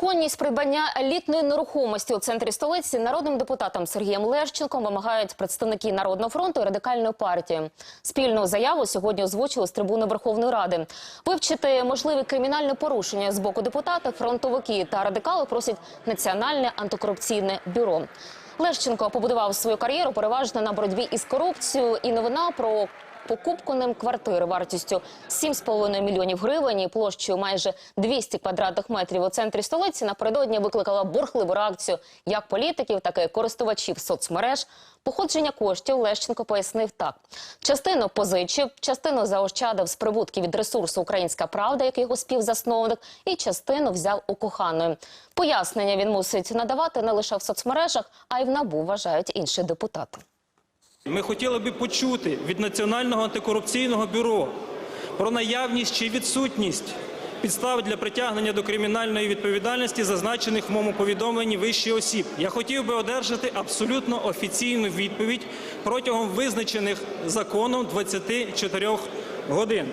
Законність придбання елітної нерухомості у центрі столиці народним депутатам Сергієм Лещенком вимагають представники Народного фронту і радикальної партії. Спільну заяву сьогодні озвучили з трибуни Верховної Ради. Вивчити можливі кримінальні порушення з боку депутата, фронтовики та радикали просять Національне антикорупційне бюро. Лещенко побудував свою кар'єру переважно на боротьбі із корупцією. І новина про покупку ним квартири вартістю 7,5 мільйонів гривень і площею майже 200 квадратних метрів у центрі столиці напередодні викликала бурхливу реакцію як політиків, так і користувачів соцмереж. Походження коштів Лещенко пояснив так: частину позичив, частину заощадив з прибутків від ресурсу Українська Правда, як його співзасновник, і частину взяв у коханої. Пояснення він мусить надавати не лише в соцмережах, а й в набу вважають інші депутати. Ми хотіли би почути від Національного антикорупційного бюро про наявність чи відсутність підстав для притягнення до кримінальної відповідальності, зазначених в моєму повідомленні вищих осіб. Я хотів би одержати абсолютно офіційну відповідь протягом визначених законом 24 годин.